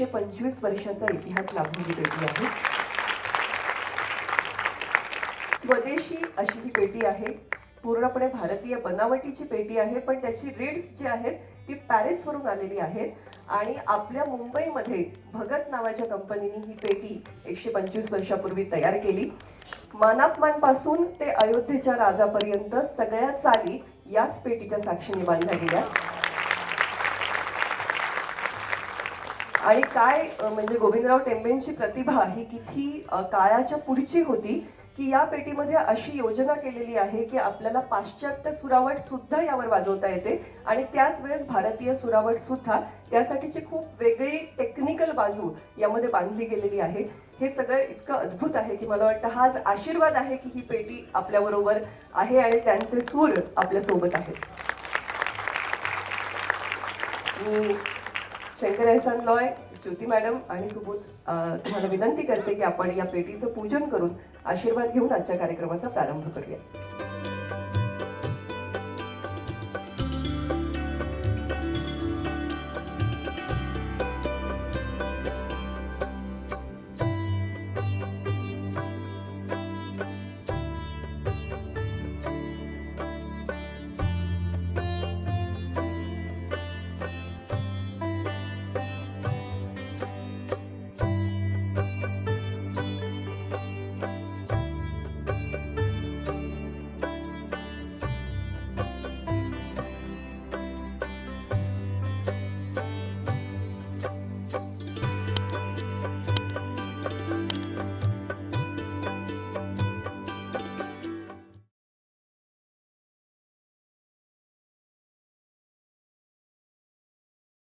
एकशे पंचवीस वर्षाचा इतिहास लाभलेली पेटी आहे. स्वदेशी अशी ही पेटी आहे. पूर्णपणे भारतीय बनावटीची पेटी आहे पण त्याची रीड्स जी आहेत ती पॅरिसवरून आलेली आहेत. आणि आपल्या मुंबईमध्ये भगत नावाच्या कंपनीने ही पेटी एकशे पंचवीस वर्षापूर्वी तयार केली. मानापमानपासून ते अयोध्येच्या राजापर्यंत सगळ्या चाली याच पेटीच्या साक्षीने बांधल्या गेल्या. आणि काय म्हणजे गोविंदराव टेंबेंची प्रतिभा ही किती काळाच्या पुढची होती की या पेटीमध्ये अशी योजना केलेली आहे की आपल्याला पाश्चात्य सुरावट सुद्धा यावर वाजवता येते. आणि त्याच वेळेस भारतीय सुरावट सुद्धा त्यासाठीची खूप वेगळी टेक्निकल बाजू यामध्ये बांधली गेलेली आहे. हे सगळं इतकं अद्भुत आहे की मला वाटतं हाच आशीर्वाद आहे की ही पेटी आपल्याबरोबर आहे आणि त्यांचे सूर आपल्यासोबत आहेत. शंकर एहसान लॉय ज्योती मॅडम आणि सुबोध तुम्हाला विनंती करते की आपण या पेटीचं पूजन करून आशीर्वाद घेऊन आजच्या कार्यक्रमाचा प्रारंभ करूया.